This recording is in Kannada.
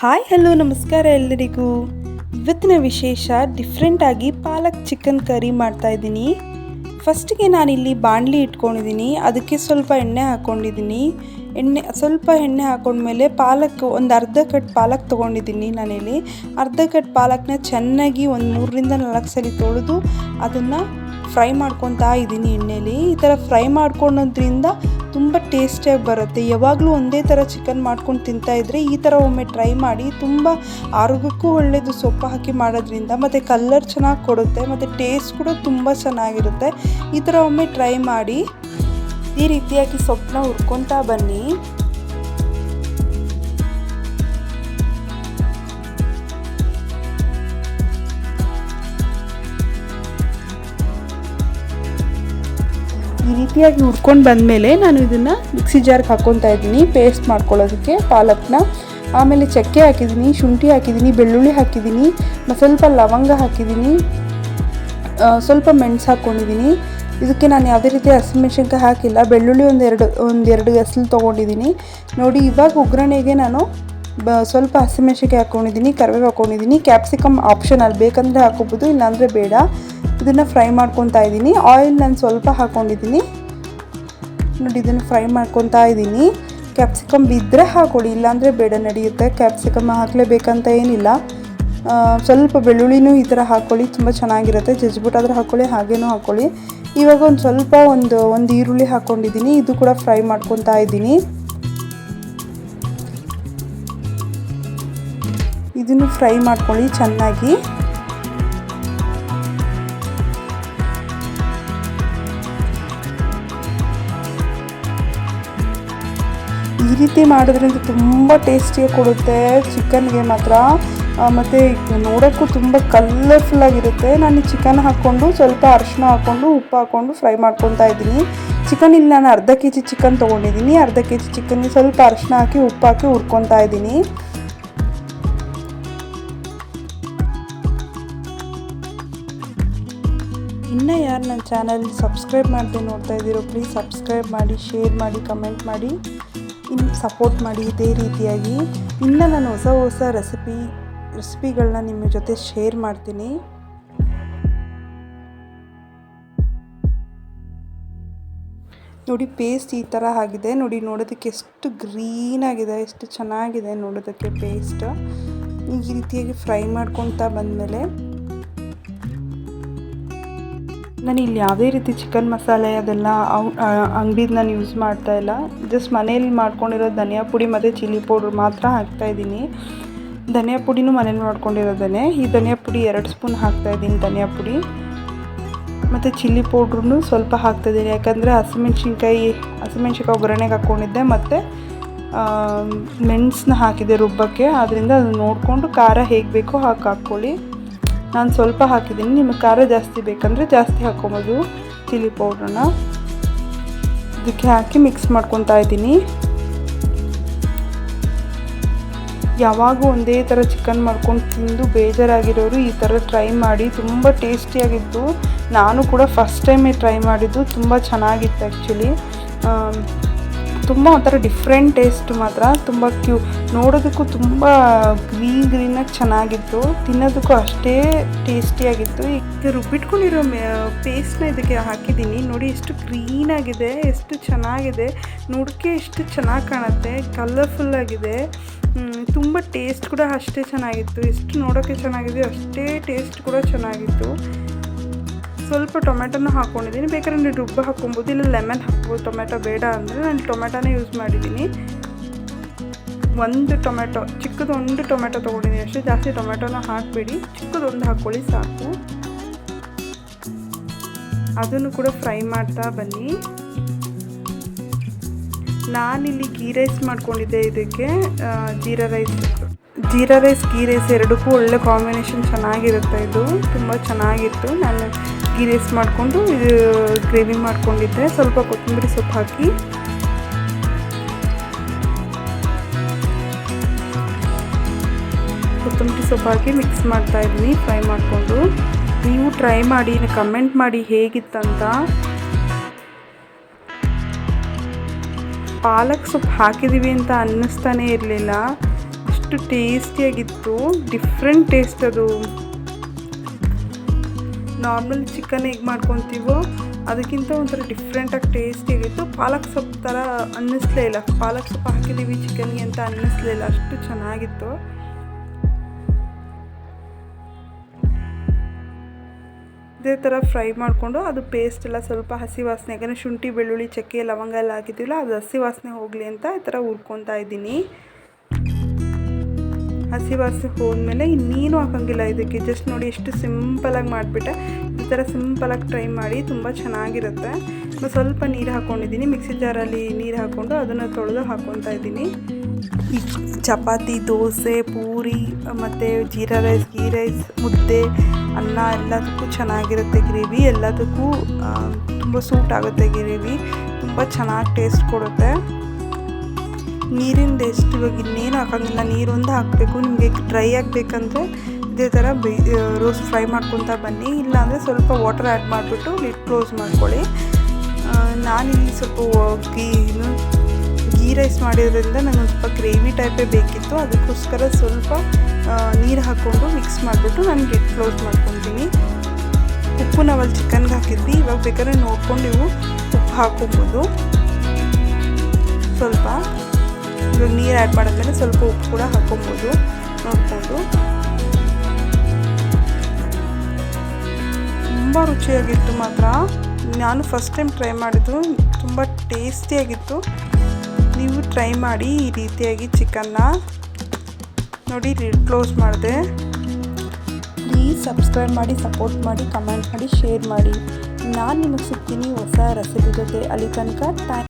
ಹಾಯ್, ಹಲೋ, ನಮಸ್ಕಾರ ಎಲ್ಲರಿಗೂ. ಇವತ್ತಿನ ವಿಶೇಷ ಡಿಫ್ರೆಂಟಾಗಿ ಪಾಲಕ್ ಚಿಕನ್ ಕರಿ ಮಾಡ್ತಾ ಇದ್ದೀನಿ. ಫಸ್ಟಿಗೆ ನಾನಿಲ್ಲಿ ಬಾಣಲಿ ಇಟ್ಕೊಂಡಿದ್ದೀನಿ. ಅದಕ್ಕೆ ಸ್ವಲ್ಪ ಎಣ್ಣೆ ಹಾಕ್ಕೊಂಡಿದ್ದೀನಿ ಎಣ್ಣೆ, ಸ್ವಲ್ಪ ಎಣ್ಣೆ ಹಾಕೊಂಡ್ಮೇಲೆ ಪಾಲಕ್, ಒಂದು ಅರ್ಧ ಕಟ್ ಪಾಲಕ್ ತೊಗೊಂಡಿದ್ದೀನಿ ನಾನಿಲ್ಲಿ. ಅರ್ಧ ಕಟ್ ಪಾಲಕ್ನ ಚೆನ್ನಾಗಿ ಒಂದು ಮೂರರಿಂದ ನಾಲ್ಕು ಸಲ ತೊಳೆದು ಅದನ್ನು ಫ್ರೈ ಮಾಡ್ಕೊತಾ ಇದ್ದೀನಿ ಎಣ್ಣೆಯಲ್ಲಿ ಈ ಥರ ಫ್ರೈ ಮಾಡ್ಕೊಳೋದ್ರಿಂದ ತುಂಬ ಟೇಸ್ಟಿಯಾಗಿ ಬರುತ್ತೆ. ಯಾವಾಗಲೂ ಒಂದೇ ಥರ ಚಿಕನ್ ಮಾಡ್ಕೊಂಡು ತಿಂತಾ ಇದ್ದರೆ ಈ ಥರ ಒಮ್ಮೆ ಟ್ರೈ ಮಾಡಿ, ತುಂಬ ಆರೋಗ್ಯಕ್ಕೂ ಒಳ್ಳೆಯದು ಸೊಪ್ಪು ಹಾಕಿ ಮಾಡೋದ್ರಿಂದ, ಮತ್ತು ಕಲ್ಲರ್ ಚೆನ್ನಾಗಿ ಕೊಡುತ್ತೆ, ಮತ್ತು ಟೇಸ್ಟ್ ಕೂಡ ತುಂಬ ಚೆನ್ನಾಗಿರುತ್ತೆ. ಈ ಥರ ಒಮ್ಮೆ ಟ್ರೈ ಮಾಡಿ, ಈ ರೀತಿಯಾಗಿ ಸೊಪ್ಪನ್ನ ಹುರ್ಕೊತಾ ಬನ್ನಿ. ಈ ರೀತಿಯಾಗಿ ಹುರ್ಕೊಂಡು ಬಂದಮೇಲೆ ನಾನು ಇದನ್ನು ಮಿಕ್ಸಿ ಜಾರ್ಗೆ ಹಾಕ್ಕೊತಾ ಇದ್ದೀನಿ ಪೇಸ್ಟ್ ಮಾಡ್ಕೊಳ್ಳೋದಕ್ಕೆ, ಪಾಲಕ್ನ. ಆಮೇಲೆ ಚಕ್ಕೆ ಹಾಕಿದ್ದೀನಿ, ಶುಂಠಿ ಹಾಕಿದ್ದೀನಿ, ಬೆಳ್ಳುಳ್ಳಿ ಹಾಕಿದ್ದೀನಿ ಸ್ವಲ್ಪ ಲವಂಗ ಹಾಕಿದ್ದೀನಿ ಸ್ವಲ್ಪ ಮೆಣಸು ಹಾಕ್ಕೊಂಡಿದ್ದೀನಿ. ಇದಕ್ಕೆ ನಾನು ಯಾವುದೇ ರೀತಿ ಹಸಿಮೆಣ್ಸಿನ್ಕಾಯಿ ಹಾಕಿಲ್ಲ, ಬೆಳ್ಳುಳ್ಳಿ ಒಂದೆರಡು ಒಂದೆರಡು ಗಸಲ್ ತೊಗೊಂಡಿದ್ದೀನಿ. ನೋಡಿ, ಇವಾಗ ಒಗ್ಗರಣೆಗೆ ನಾನು ಬ, ಸ್ವಲ್ಪ ಹಸಿಮೆಣ್ಸಿನ್ಕಾಯಿ ಹಾಕ್ಕೊಂಡಿದ್ದೀನಿ ಕರಿಬೇವು ಹಾಕ್ಕೊಂಡಿದ್ದೀನಿ. ಕ್ಯಾಪ್ಸಿಕಮ್ ಆಪ್ಷನ್ ಅಲ್ಲಿ ಬೇಕಂದರೆ ಹಾಕೋಬೋದು ಇಲ್ಲಾಂದರೆ ಬೇಡ. ಇದನ್ನು ಫ್ರೈ ಮಾಡ್ಕೊತಾ ಇದ್ದೀನಿ. ಆಯಿಲ್ ನಾನು ಸ್ವಲ್ಪ ಹಾಕ್ಕೊಂಡಿದ್ದೀನಿ ನೋಡಿ, ಇದನ್ನು ಫ್ರೈ ಮಾಡ್ಕೊತಾ ಇದ್ದೀನಿ. ಕ್ಯಾಪ್ಸಿಕಮ್ ಬಿದ್ದರೆ ಹಾಕೊಳ್ಳಿ ಇಲ್ಲಾಂದರೆ ಬೇಡ, ನಡೆಯುತ್ತೆ. ಕ್ಯಾಪ್ಸಿಕಮ್ ಹಾಕಲೇಬೇಕಂತ ಏನಿಲ್ಲ. ಸ್ವಲ್ಪ ಬೆಳ್ಳುಳ್ಳಿನೂ ಈ ಥರ ಹಾಕ್ಕೊಳ್ಳಿ ತುಂಬ ಚೆನ್ನಾಗಿರುತ್ತೆ. ಜಜ್ಬಿಟ್ಟಾದ್ರೆ ಹಾಕ್ಕೊಳ್ಳಿ ಹಾಗೇನೂ ಹಾಕ್ಕೊಳ್ಳಿ ಇವಾಗ ಒಂದು ಸ್ವಲ್ಪ ಒಂದು ಒಂದು ಈರುಳ್ಳಿ ಹಾಕ್ಕೊಂಡಿದ್ದೀನಿ ಇದು ಕೂಡ ಫ್ರೈ ಮಾಡ್ಕೊತಾ ಇದ್ದೀನಿ. ಇದನ್ನು ಫ್ರೈ ಮಾಡ್ಕೊಳ್ಳಿ ಚೆನ್ನಾಗಿ. ಈ ರೀತಿ ಮಾಡೋದ್ರಿಂದ ತುಂಬ ಟೇಸ್ಟಿಯಾಗಿ ಕೊಡುತ್ತೆ. ಚಿಕನ್ಗೆ ಮಾತ್ರ. ಮತ್ತು ನೋಡೋಕ್ಕೂ ತುಂಬ ಕಲರ್ಫುಲ್ ಆಗಿರುತ್ತೆ. ನಾನು ಚಿಕನ್ ಹಾಕ್ಕೊಂಡು ಸ್ವಲ್ಪ ಅರಿಶಿನ ಹಾಕ್ಕೊಂಡು, ಉಪ್ಪು ಹಾಕ್ಕೊಂಡು ಫ್ರೈ ಮಾಡ್ಕೊತಾ ಇದ್ದೀನಿ. ಚಿಕನ್ ಇಲ್ಲಿ ನಾನು ಅರ್ಧ ಕೆ ಜಿ ಚಿಕನ್ ತೊಗೊಂಡಿದ್ದೀನಿ. ಅರ್ಧ ಕೆ ಜಿ ಚಿಕನ್ಗೆ ಸ್ವಲ್ಪ ಅರಿಶಿನ ಹಾಕಿ, ಉಪ್ಪು ಹಾಕಿ ಹುರ್ಕೊತಾ ಇದ್ದೀನಿ. ಇನ್ನು ಯಾರು ನನ್ನ ಚಾನಲ್ ಸಬ್ಸ್ಕ್ರೈಬ್ ಮಾಡದೆ ನೋಡ್ತಾ ಇದ್ದೀರೋ ಪ್ಲೀಸ್ ಸಬ್ಸ್ಕ್ರೈಬ್ ಮಾಡಿ ಶೇರ್ ಮಾಡಿ ಕಮೆಂಟ್ ಮಾಡಿ. ಇನ್ನು ಸಪೋರ್ಟ್ ಮಾಡಿ ಇದೇ ರೀತಿಯಾಗಿ ಇನ್ನು ನಾನು ಹೊಸ ಹೊಸ ರೆಸಿಪಿ ರೆಸಿಪಿಗಳನ್ನ ನಿಮ್ಮ ಜೊತೆ ಶೇರ್ ಮಾಡ್ತೀನಿ. ನೋಡಿ ಪೇಸ್ಟ್ ಈ ಥರ ಆಗಿದೆ. ನೋಡಿ ನೋಡೋದಕ್ಕೆ ಎಷ್ಟು ಗ್ರೀನ್ ಆಗಿದೆ, ಎಷ್ಟು ಚೆನ್ನಾಗಿದೆ ನೋಡೋದಕ್ಕೆ ಪೇಸ್ಟ್ ಈ ರೀತಿಯಾಗಿ ಫ್ರೈ ಮಾಡ್ಕೊತಾ ಬಂದಮೇಲೆ ನಾನು ಇಲ್ಲಿ ಯಾವುದೇ ರೀತಿ ಚಿಕನ್ ಮಸಾಲೆ ಅದೆಲ್ಲ ಅಂಗಡಿದ ನಾನು ಯೂಸ್ ಮಾಡ್ತಾ ಇಲ್ಲ. ಜಸ್ಟ್ ಮನೇಲಿ ಮಾಡ್ಕೊಂಡಿರೋ ಧನಿಯಾ ಪುಡಿ ಮತ್ತು ಚಿಲ್ಲಿ ಪೌಡ್ರ್ ಮಾತ್ರ ಹಾಕ್ತಾ ಇದ್ದೀನಿ. ಧನಿಯಾ ಪುಡಿನೂ ಮನೇಲಿ ಮಾಡ್ಕೊಂಡಿರೋದೇ ಈ ಧನಿಯಾ ಪುಡಿ ಎರಡು ಸ್ಪೂನ್ ಹಾಕ್ತಾ ಇದ್ದೀನಿ ಧನಿಯಾ ಪುಡಿ. ಮತ್ತು ಚಿಲ್ಲಿ ಪೌಡ್ರೂ ಸ್ವಲ್ಪ ಹಾಕ್ತಾಯಿದ್ದೀನಿ ಯಾಕಂದರೆ ಹಸಿಮೆಣ್ಸಿನ್ಕಾಯಿ ಹಸಿಮೆಣ್ಸಿನ್ಕಾಯಿ ಒಗ್ಗರಣೆಗೆ ಹಾಕ್ಕೊಂಡಿದ್ದೆ ಮತ್ತು ಮೆಣಸನ್ನ ಹಾಕಿದೆ ರುಬ್ಬಕ್ಕೆ. ಆದ್ದರಿಂದ ಅದು ನೋಡಿಕೊಂಡು ಖಾರ ಹೇಗೆ ಬೇಕೋ ಹಾಕಿ ಹಾಕ್ಕೊಳ್ಳಿ. ನಾನು ಸ್ವಲ್ಪ ಹಾಕಿದ್ದೀನಿ. ನಿಮಗೆ ಖಾರ ಜಾಸ್ತಿ ಬೇಕಂದರೆ ಜಾಸ್ತಿ ಹಾಕ್ಕೊಬೋದು ಚಿಲ್ಲಿ ಪೌಡ್ರನ್ನ. ಇದಕ್ಕೆ ಹಾಕಿ ಮಿಕ್ಸ್ ಮಾಡ್ಕೊತಾ ಇದ್ದೀನಿ. ಯಾವಾಗೂ ಒಂದೇ ಥರ ಚಿಕನ್ ಮಾಡ್ಕೊಂಡು ತಿಂದು ಬೇಜಾರಾಗಿರೋರು ಈ ಥರ ಟ್ರೈ ಮಾಡಿ. ತುಂಬ ಟೇಸ್ಟಿಯಾಗಿತ್ತು ನಾನು ಕೂಡ ಫಸ್ಟ್ ಟೈಮೇ ಟ್ರೈ ಮಾಡಿದ್ದು. ತುಂಬ ಚೆನ್ನಾಗಿತ್ತು ಆ್ಯಕ್ಚುಲಿ ತುಂಬ ಒಂಥರ ಡಿಫ್ರೆಂಟ್ ಟೇಸ್ಟ್ ಮಾತ್ರ, ತುಂಬ ಕ್ಯೂ ನೋಡೋದಕ್ಕೂ ತುಂಬ ಗ್ರೀನ್ ಗ್ರೀನಾಗಿ ಚೆನ್ನಾಗಿತ್ತು, ತಿನ್ನೋದಕ್ಕೂ ಅಷ್ಟೇ ಟೇಸ್ಟಿಯಾಗಿತ್ತು ಈಗ ರುಬ್ಬಿಟ್ಕೊಂಡಿರೋ ಪೇಸ್ಟ್ನ ಇದಕ್ಕೆ ಹಾಕಿದ್ದೀನಿ. ನೋಡಿ ಎಷ್ಟು ಗ್ರೀನಾಗಿದೆ ಎಷ್ಟು ಚೆನ್ನಾಗಿದೆ. ನೋಡೋಕ್ಕೆ ಎಷ್ಟು ಚೆನ್ನಾಗಿ ಕಾಣುತ್ತೆ ಕಲರ್ಫುಲ್ ಆಗಿದೆ. ತುಂಬ ಟೇಸ್ಟ್ ಕೂಡ ಅಷ್ಟೇ ಚೆನ್ನಾಗಿತ್ತು. ಎಷ್ಟು ನೋಡೋಕ್ಕೆ ಚೆನ್ನಾಗಿದೆ ಅಷ್ಟೇ ಟೇಸ್ಟ್ ಕೂಡ ಚೆನ್ನಾಗಿತ್ತು. ಸ್ವಲ್ಪ ಟೊಮೆಟೊನ ಹಾಕ್ಕೊಂಡಿದ್ದೀನಿ ಬೇಕಾದ್ರೆ ನೀವು ರುಬ್ಬ ಹಾಕ್ಕೊಬೋದು, ಇಲ್ಲ ಲೆಮನ್ ಹಾಕ್ಬೋದು. ಟೊಮೆಟೊ ಬೇಡ ಅಂದರೆ ನಾನು ಟೊಮೆಟೊನೇ ಯೂಸ್ ಮಾಡಿದ್ದೀನಿ. ಒಂದು ಟೊಮೆಟೊ, ಚಿಕ್ಕದೊಂದು ಟೊಮೆಟೊ ತೊಗೊಂಡಿದ್ದೀನಿ. ಅಷ್ಟೇ ಜಾಸ್ತಿ ಟೊಮೆಟೊನ ಹಾಕಬೇಡಿ. ಚಿಕ್ಕದೊಂದು ಹಾಕ್ಕೊಳ್ಳಿ ಸಾಕು. ಅದನ್ನು ಕೂಡ ಫ್ರೈ ಮಾಡ್ತಾ ಬನ್ನಿ. ನಾನಿಲ್ಲಿ ಗೀ ರೈಸ್ ಮಾಡ್ಕೊಂಡಿದ್ದೆ ಇದಕ್ಕೆ jeera rice. Jeera rice, ghee rice ಎರಡಕ್ಕೂ ಒಳ್ಳೆ ಕಾಂಬಿನೇಷನ್ ಚೆನ್ನಾಗಿರುತ್ತೆ ಇದು. ತುಂಬ ಚೆನ್ನಾಗಿತ್ತು. ನಾನು ಗೀ ರೈಸ್ ಮಾಡಿಕೊಂಡು, ಇದು ಗ್ರೇವಿ ಮಾಡ್ಕೊಂಡಿದ್ದೆ ಸ್ವಲ್ಪ ಕೊತ್ತಂಬರಿ ಸೊಪ್ಪು ಹಾಕಿ. ಕೊತ್ತಂಬರಿ ಸೊಪ್ಪು ಹಾಕಿ ಮಿಕ್ಸ್ ಮಾಡ್ತಾ ಇದ್ದೀನಿ ಫ್ರೈ ಮಾಡಿಕೊಂಡು. ನೀವು ಟ್ರೈ ಮಾಡಿ ಕಮೆಂಟ್ ಮಾಡಿ ಹೇಗಿತ್ತಂತ. ಪಾಲಕ್ ಸೊಪ್ಪು ಹಾಕಿದ್ದೀವಿ ಅಂತ ಅನ್ನಿಸ್ತಾನೇ ಇರಲಿಲ್ಲ. ಅಷ್ಟು ಟೇಸ್ಟಿಯಾಗಿತ್ತು ಡಿಫ್ರೆಂಟ್ ಟೇಸ್ಟ್ ಅದು. ನಾರ್ಮಲ್ ಚಿಕನ್ ಹೇಗೆ ಮಾಡ್ಕೊತೀವೋ ಅದಕ್ಕಿಂತ ಒಂಥರ ಡಿಫ್ರೆಂಟಾಗಿ ಟೇಸ್ಟಿಯಾಗಿತ್ತು ಪಾಲಕ್ ಸೊಪ್ಪು ಥರ ಅನ್ನಿಸ್ಲೇ ಇಲ್ಲ. ಪಾಲಕ್ ಸೊಪ್ಪು ಹಾಕಿದ್ದೀವಿ ಚಿಕನ್ಗೆ ಅಂತ ಅನ್ನಿಸ್ಲೇ ಇಲ್ಲ. ಅಷ್ಟು ಚೆನ್ನಾಗಿತ್ತು. ಇದೇ ಥರ ಫ್ರೈ ಮಾಡಿಕೊಂಡು ಅದು ಪೇಸ್ಟ್ ಎಲ್ಲ ಸ್ವಲ್ಪ ಹಸಿ ವಾಸನೆ, ಯಾಕಂದರೆ ಶುಂಠಿ, ಬೆಳ್ಳುಳ್ಳಿ, ಚಕ್ಕೆ, ಲವಂಗ ಎಲ್ಲ ಹಾಕಿದ್ದೀವಲ್ಲ, ಅದು ಹಸಿ ವಾಸನೆ ಹೋಗಲಿ ಅಂತ ಈ ಥರ ಹುರ್ಕೊತಾ ಇದ್ದೀನಿ. ಹಸಿ ವಾಸನೆ ಹೋದ್ಮೇಲೆ ಇನ್ನೇನು ಹಾಕಂಗಿಲ್ಲ ಇದಕ್ಕೆ. ಜಸ್ಟ್ ನೋಡಿ ಎಷ್ಟು ಸಿಂಪಲಾಗಿ ಮಾಡಿಬಿಟ್ಟೆ. ಈ ಥರ ಸಿಂಪಲಾಗಿ ಟ್ರೈ ಮಾಡಿ ತುಂಬ ಚೆನ್ನಾಗಿರುತ್ತೆ. ಸ್ವಲ್ಪ ನೀರು ಹಾಕ್ಕೊಂಡಿದ್ದೀನಿ ಮಿಕ್ಸಿ ಜಾರಲ್ಲಿ ನೀರು ಹಾಕ್ಕೊಂಡು ಅದನ್ನು ತೊಳೆದು ಹಾಕ್ಕೊತಾ ಇದ್ದೀನಿ. ಚಪಾತಿ, ದೋಸೆ, ಪೂರಿ, ಮತ್ತು ಜೀರಾ ರೈಸ್ ಗೀ ರೈಸ್, ಮುದ್ದೆ, ಅನ್ನ ಎಲ್ಲದಕ್ಕೂ ಚೆನ್ನಾಗಿರುತ್ತೆ ಗ್ರೇವಿ. ಎಲ್ಲದಕ್ಕೂ ತುಂಬ ಸೂಟ್ ಆಗುತ್ತೆ ಗ್ರೇವಿ. ತುಂಬ ಚೆನ್ನಾಗಿ ಟೇಸ್ಟ್ ಕೊಡುತ್ತೆ. ನೀರಿಂದ ಎಷ್ಟು ಇವಾಗ ಇನ್ನೇನು ಹಾಕೋಂಗಿಲ್ಲ ನೀರೊಂದು ಹಾಕಬೇಕು, ನಿಮಗೆ ಡ್ರೈ ಆಗಬೇಕಂದ್ರೆ ಇದೇ ಥರ ಬೇ ರೋಸ್ಟ್ ಫ್ರೈ ಮಾಡ್ಕೊತಾ ಬನ್ನಿ. ಇಲ್ಲಾಂದರೆ ಸ್ವಲ್ಪ ವಾಟರ್ ಆ್ಯಡ್ ಮಾಡಿಬಿಟ್ಟು ಲಿಡ್ ಕ್ಲೋಸ್ ಮಾಡ್ಕೊಳ್ಳಿ. ನಾನಿಲ್ಲಿ ಸ್ವಲ್ಪ ಗೀ ಏನು ಗೀ ರೈಸ್ ಮಾಡಿರೋದ್ರಿಂದ ನನಗೆ ಸ್ವಲ್ಪ ಗ್ರೇವಿ ಟೈಪೇ ಬೇಕಿತ್ತು. ಅದಕ್ಕೋಸ್ಕರ ಸ್ವಲ್ಪ ನೀರು ಹಾಕ್ಕೊಂಡು ಮಿಕ್ಸ್ ಮಾಡಿಬಿಟ್ಟು ನಾನು ಲಿಡ್ ಕ್ಲೋಸ್ ಮಾಡ್ಕೊತೀನಿ. ಉಪ್ಪು ನಾವಲ್ಲಿ ಚಿಕನ್ಗೆ ಹಾಕಿದ್ವಿ ಇವಾಗ ಬೇಕಾದ್ರೆ ನೋಡ್ಕೊಂಡು ನೀವು ಉಪ್ಪು ಹಾಕೊಬೋದು ಸ್ವಲ್ಪ ಇವಾಗ ನೀರು ಆ್ಯಡ್ ಮಾಡಿದ್ಮೇಲೆ ಸ್ವಲ್ಪ ಉಪ್ಪು ಕೂಡ ಹಾಕೊಬೋದು. ನೋಡಿಕೊಂಡು. ತುಂಬ ರುಚಿಯಾಗಿತ್ತು ಮಾತ್ರ. ನಾನು ಫಸ್ಟ್ ಟೈಮ್ ಟ್ರೈ ಮಾಡಿದ್ದು. ತುಂಬ ಟೇಸ್ಟಿಯಾಗಿತ್ತು ನೀವು ಟ್ರೈ ಮಾಡಿ ಈ ರೀತಿಯಾಗಿ ಚಿಕನ್ನ ನೋಡಿ ಕ್ಲೋಸ್ ಮಾಡಿದೆ. ಪ್ಲೀಸ್ ಸಬ್ಸ್ಕ್ರೈಬ್ ಮಾಡಿ ಸಪೋರ್ಟ್ ಮಾಡಿ ಕಮೆಂಟ್ ಮಾಡಿ ಶೇರ್ ಮಾಡಿ. ನಾನು ನಿಮಗೆ ಸಿಗ್ತೀನಿ ಹೊಸ ರೆಸಿಪಿ ಜೊತೆ. ಅಲ್ಲಿ ತನಕ ಥ್ಯಾಂಕ್